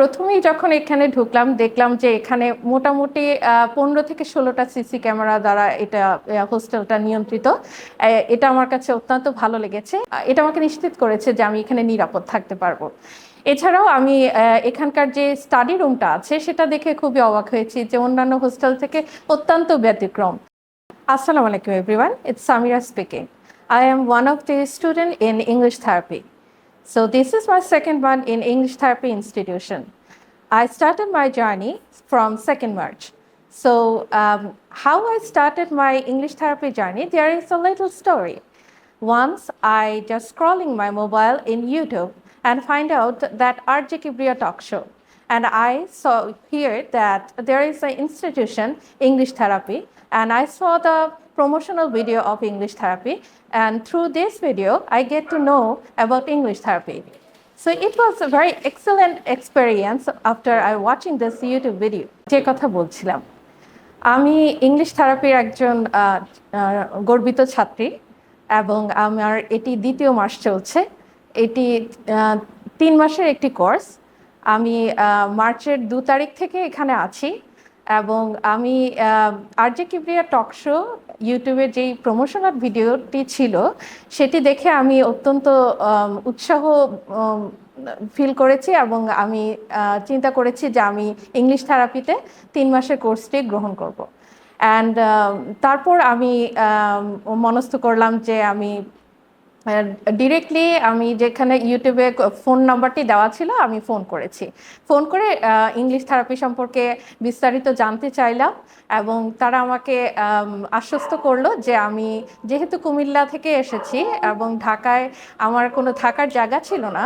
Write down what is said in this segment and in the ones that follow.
প্রথমেই যখন এখানে ঢুকলাম, দেখলাম যে এখানে মোটামুটি পনেরো থেকে ষোলোটা সিসি ক্যামেরা দ্বারা এটা হোস্টেলটা নিয়ন্ত্রিত এটা আমার কাছে অত্যন্ত ভালো লেগেছে এটা আমাকে নিশ্চিত করেছে যে আমি এখানে নিরাপদ থাকতে পারব এছাড়াও আমি এখানকার যে স্টাডি রুমটা আছে, সেটা দেখে খুবই অবাক হয়েছি যে অন্যান্য হোস্টেল থেকে অত্যন্ত ব্যতিক্রম Assalamu আলাইকুম everyone. It's Samira speaking. I am one of the student in English therapy. So this is my second one in English therapy institution. I started my journey from 2nd March. So um, how I started my English therapy journey, there is a little story. Once I just scrolling my mobile in YouTube and find out that RJ Kibria talk show. And I saw here that there is an institution, English therapy, and I saw the promotional video of English therapy. And through this video, I get to know about English therapy. So it was a very excellent experience after I watching this YouTube video. যে কথা বলছিলাম আমি English থেরাপির একজন গর্বিত ছাত্রী এবং আমার এটি দ্বিতীয় মাস চলছে এটি তিন মাসের একটি কোর্স আমি মার্চের দু তারিখ থেকে এখানে আছি এবং আমি আরজে কিবরিয়া টক শো ইউটিউবে যেই প্রমোশনাল ভিডিওটি ছিল সেটি দেখে আমি অত্যন্ত উৎসাহ ফিল করেছি এবং আমি চিন্তা করেছি যে আমি ইংলিশ থেরাপিতে তিন মাসের কোর্সটি গ্রহণ করব। অ্যান্ড তারপর আমি, মনস্থ করলাম যে আমি ডিরেক্টলি আমি যেখানে ইউটিউবে ফোন নাম্বারটি দেওয়া ছিল, আমি ফোন করেছি। ফোন করে ইংলিশ থেরাপি সম্পর্কে বিস্তারিত জানতে চাইলাম এবং তারা আমাকে আশ্বস্ত করল যে আমি যেহেতু কুমিল্লা থেকে এসেছি এবং ঢাকায় আমার কোনো থাকার জায়গা ছিল না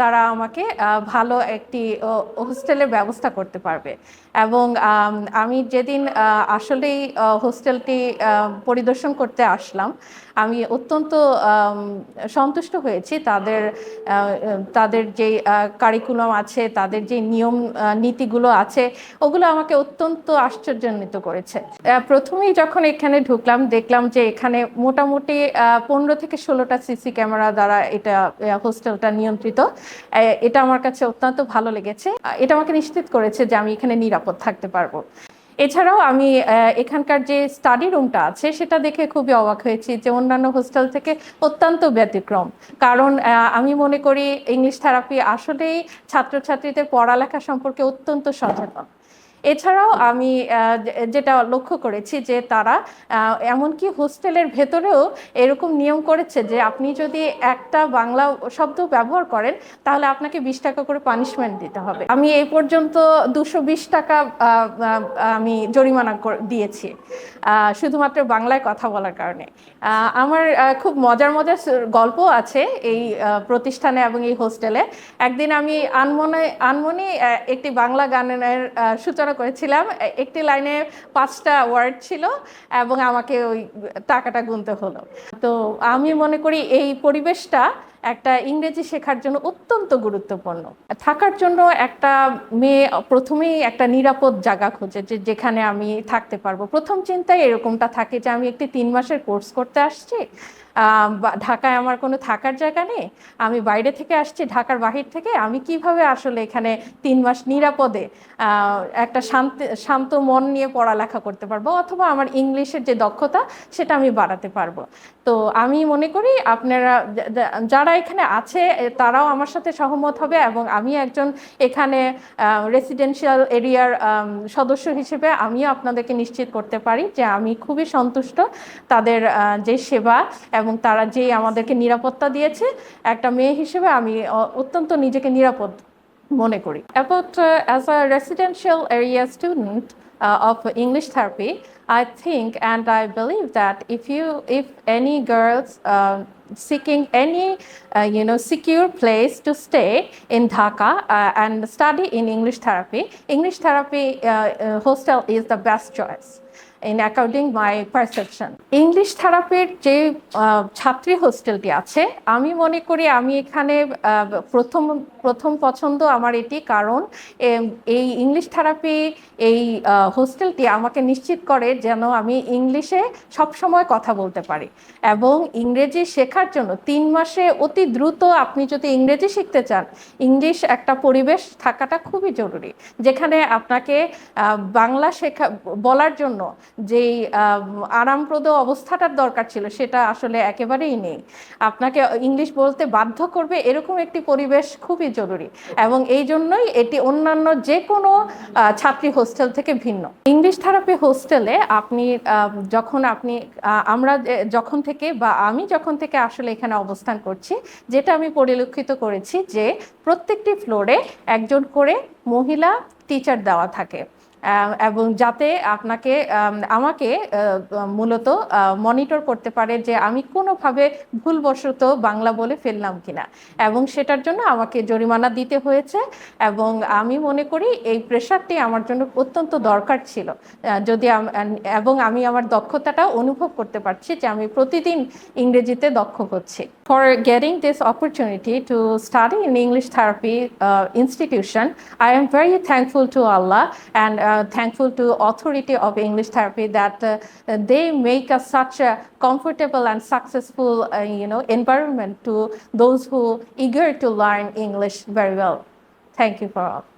তারা আমাকে ভালো একটি হোস্টেলের ব্যবস্থা করতে পারবে। এবং, আমি যেদিন আসলেই হোস্টেলটি পরিদর্শন করতে আসলাম আমি অত্যন্ত সন্তুষ্ট হয়েছি তাদের তাদের যে কারিকুলাম আছে, তাদের যে নিয়ম নীতিগুলো আছে, ওগুলো আমাকে অত্যন্ত আশ্চর্যান্বিত করেছে। প্রথমেই যখন এখানে ঢুকলাম, দেখলাম যে এখানে মোটামুটি পনেরো থেকে ষোলোটা সিসি ক্যামেরা দ্বারা এটা হোস্টেলটা নিয়ন্ত্রিত। এটা আমার কাছে অত্যন্ত ভালো লেগেছে। এটা আমাকে নিশ্চিত করেছে যে আমি এখানে নিরাপদ থাকতে পারব। এছাড়াও আমি এখানকার যে স্টাডি রুমটা আছে, সেটা দেখে খুবই অবাক হয়েছি যে অন্যান্য হোস্টেল থেকে অত্যন্ত ব্যতিক্রম। কারণ আমি মনে করি ইংলিশ থেরাপি আসলেই ছাত্রছাত্রীদের পড়ালেখা সম্পর্কে অত্যন্ত সচেতন। এছাড়াও আমি যেটা লক্ষ্য করেছি যে তারা এমনকি হোস্টেলের ভেতরেও এরকম নিয়ম করেছে যে আপনি যদি একটা বাংলা শব্দ ব্যবহার করেন, তাহলে আপনাকে বিশ টাকা করে পানিশমেন্ট দিতে হবে। আমি এই পর্যন্ত দুশো বিশ টাকা আমি জরিমানা দিয়েছি শুধুমাত্র বাংলায় কথা বলার কারণে। আমার খুব মজার মজার গল্প আছে এই প্রতিষ্ঠানে এবং এই হোস্টেলে। একদিন আমি আনমনে আনমনে একটি বাংলা গানের সূচনা করেছিলাম। একটি লাইনে পাঁচটা ওয়ার্ড ছিল এবং আমাকে ওই টাকাটা গুনতে হলো। তো আমি মনে করি এই পরিবেশটা একটা ইংরেজি শেখার জন্য অত্যন্ত গুরুত্বপূর্ণ। থাকার জন্য একটা মেয়ে প্রথমেই একটা নিরাপদ জায়গা খোঁজে যে, যেখানে আমি থাকতে পারব। প্রথম চিন্তায় এরকমটা থাকে যে, আমি একটি তিন মাসের কোর্স করতে আসছি। ঢাকায় আমার কোনো থাকার জায়গা নেই। আমি বাইরে থেকে আসছি, ঢাকার বাহির থেকে। আমি কীভাবে আসলে এখানে তিন মাস নিরাপদে একটা শান্ত শান্ত মন নিয়ে পড়ালেখা করতে পারব? অথবা আমার ইংলিশের যে দক্ষতা, সেটা আমি বাড়াতে পারব। তো আমি মনে করি আপনারা যারা এখানে আছে তারাও আমার সাথে সহমত হবে এবং আমি একজন এখানে রেসিডেন্সিয়াল এরিয়ার সদস্য হিসেবে আমিও আপনাদেরকে নিশ্চিত করতে পারি যে আমি খুবই সন্তুষ্ট তাদের যে সেবা এবং এবং তারা যেই আমাদেরকে নিরাপত্তা দিয়েছে, একটা মেয়ে হিসেবে আমি অত্যন্ত নিজেকে নিরাপদ মনে করি। About as a residential area student of English therapy I think and I believe that if you if any girls seeking any you know secure place to stay in Dhaka and study in English therapy English therapy hostel is the best choice in according my perception English থেরাপির যে ছাত্রী হোস্টেলটি আছে, আমি মনে করি আমি এখানে প্রথম প্রথম পছন্দ আমার এটি কারণ এই ইংলিশ থেরাপি এই হোস্টেলটি আমাকে নিশ্চিত করে যেন আমি ইংলিশে সবসময় কথা বলতে পারি। এবং ইংরেজি শেখার জন্য তিন মাসে অতি দ্রুত আপনি যদি ইংরেজি শিখতে চান ইংলিশ একটা পরিবেশ থাকাটা খুবই জরুরি। যেখানে আপনাকে বাংলা শেখা, বলার জন্য যেই আরামপ্রদ অবস্থাটার দরকার ছিল সেটা আসলে একেবারেই নেই। আপনাকে ইংলিশ বলতে বাধ্য করবে এরকম একটি পরিবেশ খুবই জরুরি এবং এই জন্যই এটি অন্যান্য যে কোনো ছাত্রী হোস্টেল থেকে ভিন্ন। ইংলিশ থেরাপি হোস্টেলে আপনি যখন আপনি আমরা যখন থেকে বা আমি যখন থেকে আসলে এখানে অবস্থান করছি, যেটা আমি পরিলক্ষিত করেছি যে প্রত্যেকটি ফ্লোরে একজন করে মহিলা টিচার দেওয়া থাকে। এবং যাতে আপনাকে আমাকে মূলত মনিটর করতে পারে যে আমি কোনোভাবে ভুলবশত বাংলা বলে ফেললাম কিনা। এবং সেটার জন্য আমাকে জরিমানা দিতে হয়েছে এবং আমি মনে করি এই প্রেশারটি আমার জন্য অত্যন্ত দরকার ছিল। যদি এবং আমি আমার দক্ষতাটা অনুভব করতে পারছি যে আমি প্রতিদিন ইংরেজিতে দক্ষ হচ্ছি। For getting this opportunity to study in English therapy institution I am very thankful to Allah uh, thankful to authority of english therapy that uh, they make us such a comfortable and successful uh, you know environment to those who eager to learn english very well. Thank you for all